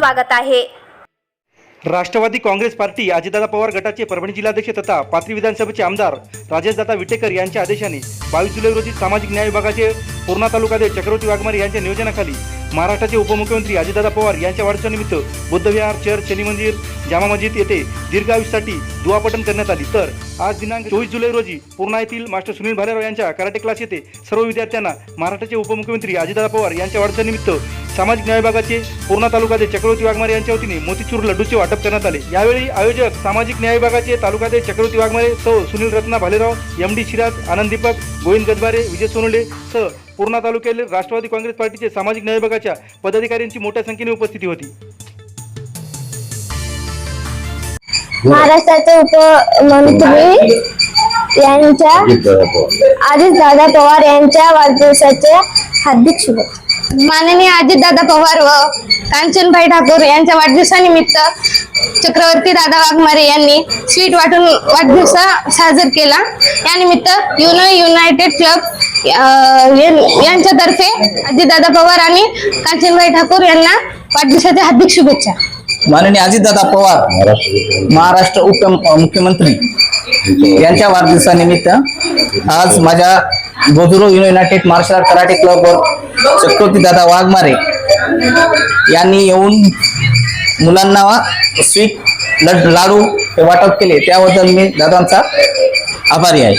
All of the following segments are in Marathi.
स्वागत आहे. राष्ट्रवादी काँग्रेस पार्टी अजितदादा पवार गटाचे परभणी जिल्हाध्यक्ष तथा पाथरी विधानसभेचे आमदार राजेशदादा विटेकर यांच्या आदेशाने बावीस जुलै रोजी सामाजिक न्याय विभागाचे पूर्णा तालुक्यातील चक्रवर्ती वाघमारे यांच्या नियोजनाखाली महाराष्ट्राचे उपमुख्यमंत्री अजितदादा पवार यांच्या वाढदिवसानिमित्त बुद्धविहार चर्च शनी मंदिर जामा मस्जिद येथे दीर्घ आयुष्यासाठी करण्यात आली. तर आज दिनांक चोवीस जुलै रोजी पूर्णा येथील मास्टर सुनील भालेराव यांच्या कराटे क्लास येथे सर्व विद्यार्थ्यांना महाराष्ट्राचे उपमुख्यमंत्री अजितदादा पवार यांच्या वाढदिवसानिमित्त सामाजिक न्याय विभागाचे पूर्णा तालुक्यातील चक्रवर्ती वाघमारे यांच्या वतीने मोतीचूर लड्डूचे वाटप करण्यात आले. यावेळी आयोजक सामाजिक न्याय विभागाचे तालुक्यातील चक्रवर्ती वाघमारे सौ सुनील रत्ना भालेराव एम डी शिराज आनंद दीपक गोविंद गजबारे विजय सोनवले सह पूर्णा तालुक्यातील राष्ट्रवादी काँग्रेस पार्टीचे सामाजिक न्याय विभागाच्या पदाधिकाऱ्यांची मोठ्या संख्येने उपस्थिती होती. महाराष्ट्राचे उपमंत्री यांच्या अजित दादा पवार यांच्या वाढदिवसाचे हार्दिक शुभेच्छा. माननीय अजितदादा पवार व कांचनभाई ठाकूर यांच्या वाढदिवसानिमित्त चक्रवर्ती दादा वाघमारे यांनी स्वीट वाटून वाढदिवस साजर केला. यानिमित्त युनो युनायटेड क्लब यांच्यातर्फे अजितदादा पवार आणि कांचनभाई ठाकूर यांना वाढदिवसाच्या हार्दिक शुभेच्छा. माननीय अजितदादा पवार महाराष्ट्र उप मुख्यमंत्री यांच्या वाढदिवसानिमित्त आज माझ्या Goju Ryu United martial art karate क्लबवर Chakravarti dada Waghmare यांनी येऊन मुलांना स्वीट लड लाडू हे वाटप केले. त्याबद्दल मी दादांचा आभारी आहे.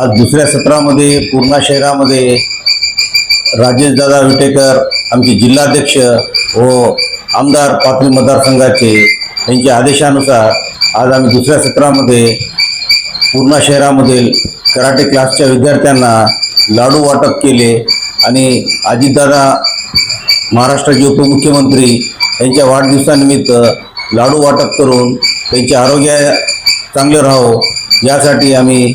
आज दुसऱ्या सत्रामध्ये पूर्णा शहरामध्ये राजेश दादा विटेकर आमचे जिल्हाध्यक्ष व आमदार पाथरी मतदारसंघाचे यांच्या आदेशानुसार आज आम्ही दुसऱ्या सत्रामध्ये पूर्णा शहरामधील कराटे क्लासच्या विद्यार्थ्यांना लाडू वाटप केले आणि अजितदादा महाराष्ट्राचे उपमुख्यमंत्री यांच्या वाढदिवसानिमित्त लाडू वाटप करून त्यांचे आरोग्य चांगलं राहो यासाठी आम्ही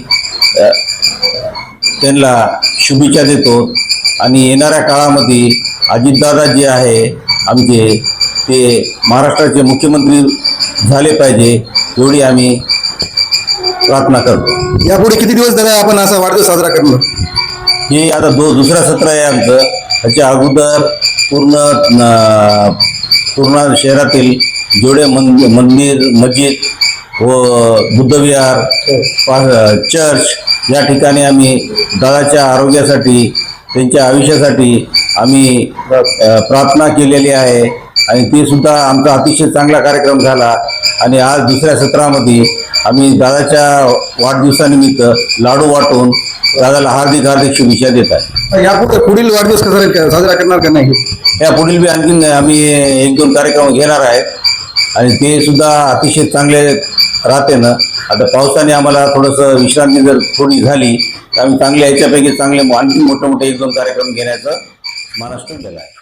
त्यांना शुभेच्छा देतो. आणि येणाऱ्या काळामध्ये अजितदादा जे आहे आमचे ते महाराष्ट्राचे मुख्यमंत्री झाले पाहिजे एवढी आम्ही प्रार्थना करतो यापुढे किती दिवस झाला आपण असा वाढदिवस साजरा करणार? हे आता दो दुसरा सत्र आहे आमचं. त्याच्या अगोदर पूर्ण न- पूर्ण शहरातील जेवढे मंद मंदिर मस्जिद व बुद्धविहार पा- चर्च या ठिकाणी आम्ही दादाच्या आरोग्यासाठी त्यांच्या आयुष्यासाठी आम्ही अ, प्रार्थना केलेली आहे. आणि ते सुद्धा आमचा अतिशय चांगला कार्यक्रम झाला. आणि आज दुसऱ्या सत्रामध्ये आम्ही दादाच्या वाढदिवसानिमित्त लाडू वाटून दादाला हार्दिक हार्दिक शुभेच्छा देत आहे. यापुढे पुढील वाढदिवस कसा? साजरा करणार का नाही? या पुढील बी आणखीन आम्ही एक दोन कार्यक्रम घेणार आहेत. आणि ते सुद्धा अतिशय चांगले राहते ना. आता पावसाने आम्हाला थोडंसं विश्रांती जर थोडी झाली तर आम्ही चांगल्या ह्याच्यापैकी चांगले आणखी मोठे मोठे एक दोन कार्यक्रम घेण्याचं महाराष्ट्र केलं आहे.